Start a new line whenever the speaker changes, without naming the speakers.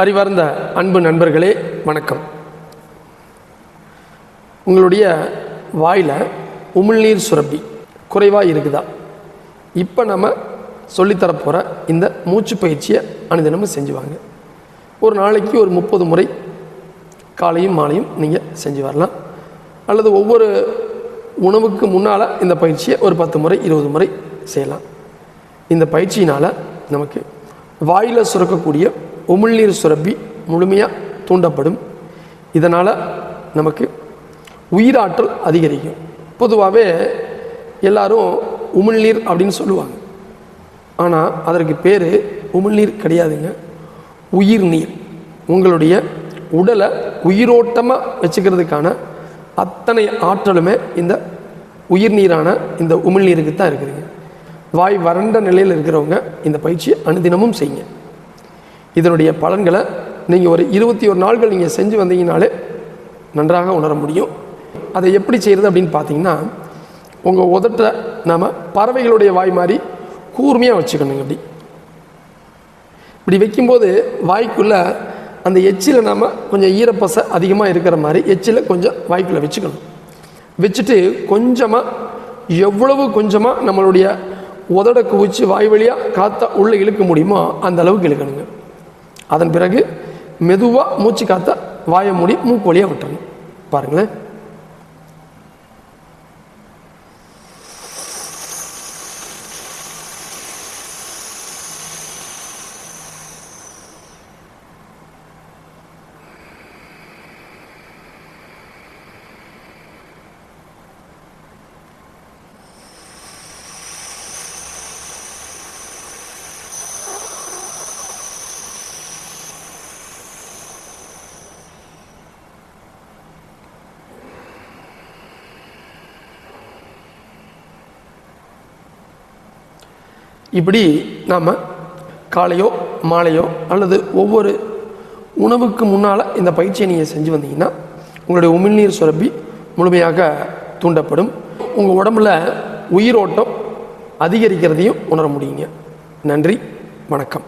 அறிவார்ந்த அன்பு நண்பர்களே வணக்கம். உங்களுடைய வாயில் உமிழ்நீர் சுரப்பி குறைவாக இருக்குதா? இப்போ நம்ம சொல்லித்தரப்போகிற இந்த மூச்சு பயிற்சியை அனுதினமும் செஞ்சு வாங்க. ஒரு நாளைக்கு ஒரு முப்பது முறை காலையும் மாலையும் நீங்கள் செஞ்சு வரலாம். அல்லது ஒவ்வொரு உணவுக்கு முன்னால் இந்த பயிற்சியை ஒரு பத்து முறை இருபது முறை செய்யலாம். இந்த பயிற்சியினால் நமக்கு வாயில் சுரக்கக்கூடிய உமிழ்நீர் சுரப்பி முழுமையாக தூண்டப்படும். இதனால் நமக்கு உயிராற்றல் அதிகரிக்கும். பொதுவாகவே எல்லாரும் உமிழ்நீர் அப்படின்னு சொல்லுவாங்க. ஆனால் அதற்கு பேர் உமிழ்நீர் கிடையாதுங்க. உயிர் நீர் உங்களுடைய உடலை உயிரோட்டமாக வச்சுக்கிறதுக்கான அத்தனை ஆற்றலுமே இந்த உயிர் நீரான இந்த உமிழ்நீருக்கு தான் இருக்குதுங்க. வாய் வறண்ட நிலையில் இருக்கிறவங்க இந்த பயிற்சியை அனுதினமும் செய்யுங்க. இதனுடைய பலன்களை நீங்கள் ஒரு இருபத்தி ஒரு நாள்கள் நீங்கள் செஞ்சு வந்தீங்கனாலே நன்றாக உணர முடியும். அதை எப்படி செய்கிறது அப்படின்னு பார்த்தீங்கன்னா உங்கள் உதட்டை நாம் பறவைகளுடைய வாய் மாதிரி கூர்மையாக வச்சுக்கணுங்க இப்படி இப்படி வைக்கும்போது வாய்க்குள்ளே அந்த எச்சில் நாம் கொஞ்சம் ஈரப்பசை அதிகமாக இருக்கிற மாதிரி எச்சில் கொஞ்சம் வாய்க்குள்ளே வச்சுக்கணும். வச்சுட்டு கொஞ்சமாக எவ்வளவு கொஞ்சமாக நம்மளுடைய உதட குவிச்சு வாய் வழியாக காற்றை உள்ளே இழுக்க முடியுமோ அந்த அளவுக்கு இழுக்கணுங்க. அதன் பிறகு மெதுவாக மூச்சு காத்த வாயை மூடி மூக்கு வழியாக விட்டுறணும். பாருங்களேன். இப்படி நாம் காலையோ மாலையோ அல்லது ஒவ்வொரு உணவுக்கு முன்னால் இந்த பயிற்சியை நீங்கள் செஞ்சு வந்தீங்கன்னா உங்களுடைய உமிழ்நீர் சுரப்பி முழுமையாக தூண்டப்படும். உங்கள் உடம்புல உயிரோட்டம் அதிகரிக்கிறதையும் உணர முடியுங்க. நன்றி வணக்கம்.